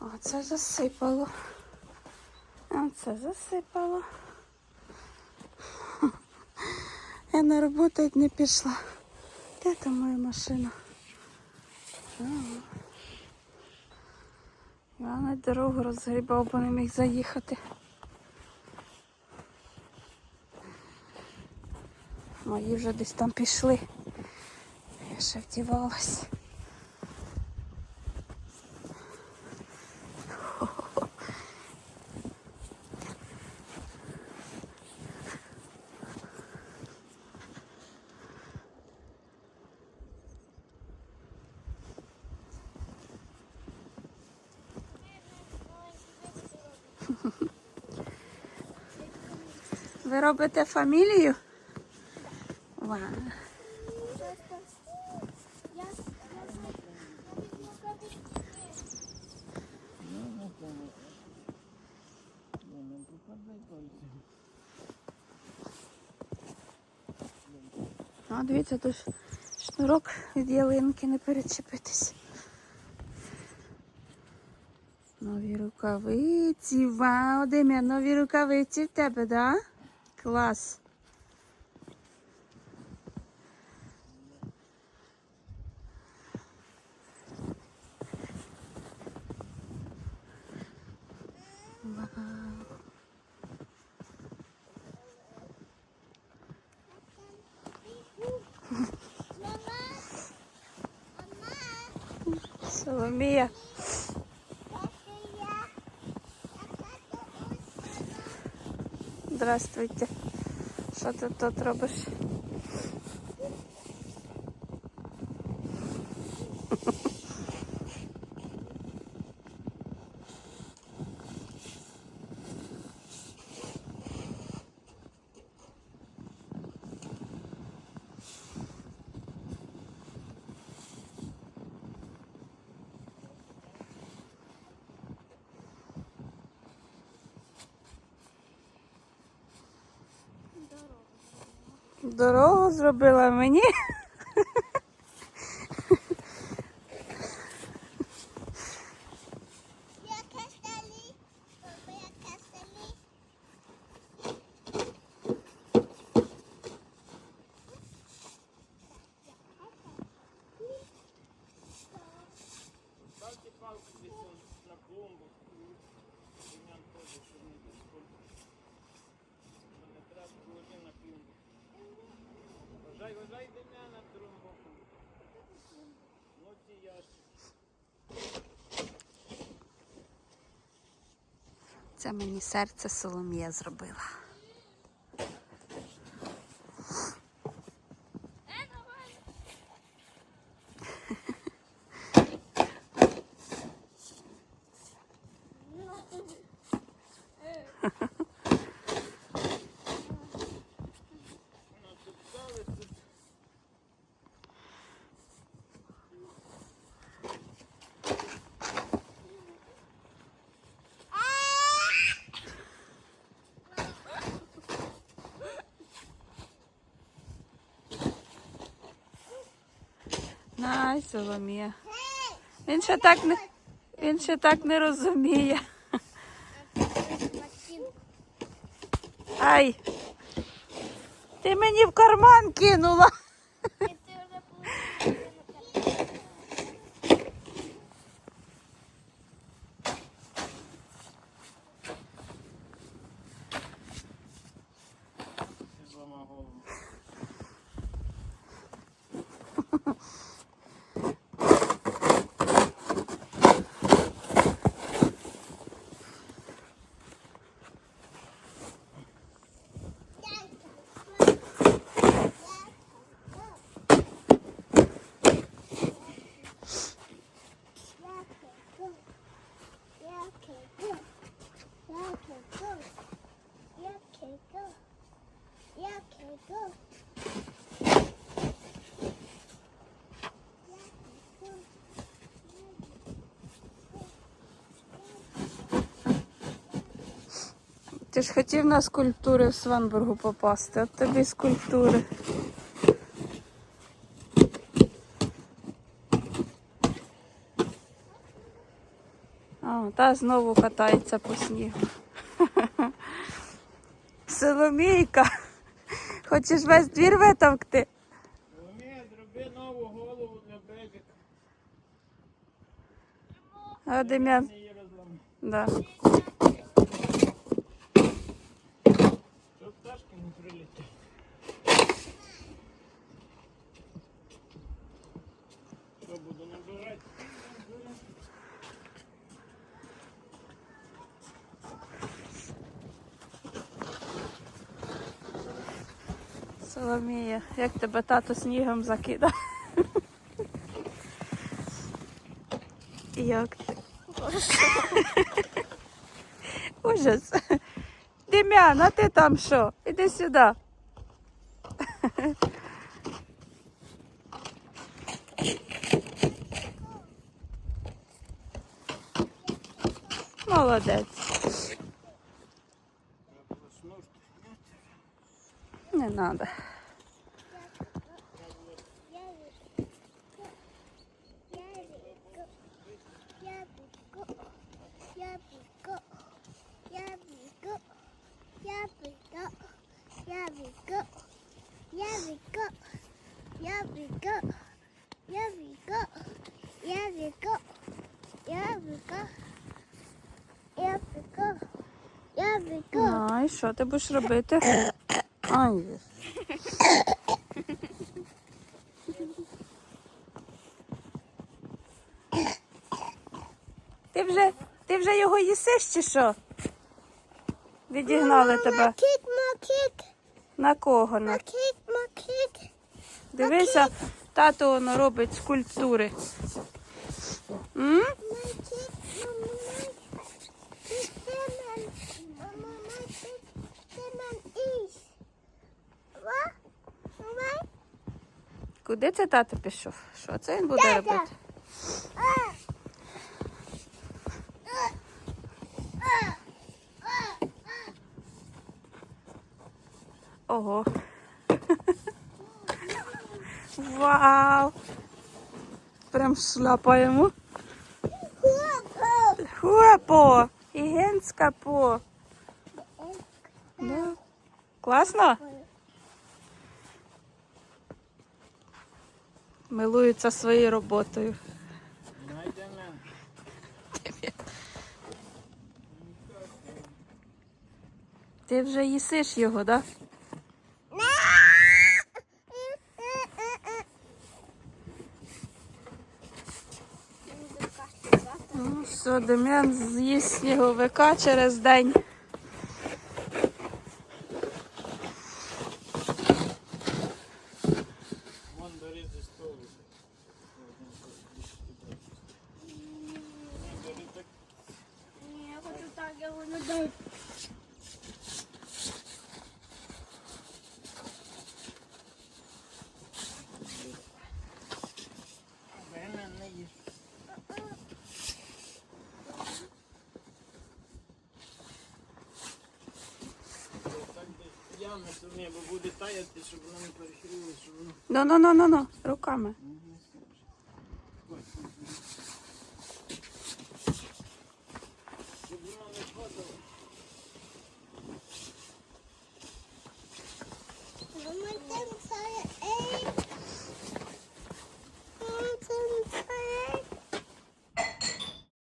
Оце засипало. Оце засипало. Я на роботу не пішла. Де там моя машина? Я на дорогу розгрібав, бо не міг заїхати. Мої вже десь там пішли. Я ще вдівалась. Ви робите фамілію? Вау. Ну. А, дивіться, тут шнурок від ялинки не перечепитись. Нові рукавиці. Вау, Дем'ян, нові рукавиці в тебе, да? Клас. Соломія. Здравствуйте. Що ти тут робиш? Дорогу зробила мені. Ставьте палку здесь он на клумбу. Дем'ян ходить, щоб не дискольку. Не треба положи на клумбу. Вважай, вважай Дем'яна другим боком. Ну ці. Це мені серце Соломія зробила. Най, Соломія. Він ще так не, він ще так не розуміє. Ай! Ти мені в карман кинула. Ти ж хотів на скульптури в Сванбургу попасти, от тобі скульптури. А, та знову катається по снігу. Соломійка, хочеш весь двір витовкти? Соломія, зроби нову голову для бебіка. А Дем'ян, да. Щоб пташки не прилетять. Що буду набирати? Соломія, як тебе тато снігом закидав? Як ти? Ужас. Дем'ян, а ти там що? Іди сюди. Молодець. Не Треба було шнурки зняти. Не треба. А, і що ти будеш робити? Ай. Ти вже, ти вже його їсиш чи що? Відігнали тебе. На кого? На... макит, макит. Дивися, тато воно робить скульптури. М? Куди це тато пішов? Що це він буде робити? А. Ого. Вау! Прям шляпаємо. Хлопа. Хопо! І генська по. Да. Класно? Милується своєю роботою. Ти вже їсиш його, так? Да? Ну, все, Дем'ян з'їсть сніговика через день. Вон бери зі столу. Бери так. Я хочу так, я воно дай. Мене не їж. Так десь бо буде таяти, щоб воно не перехилило, щоб Ну-ну-ну-ну-ну, руками. Мгм.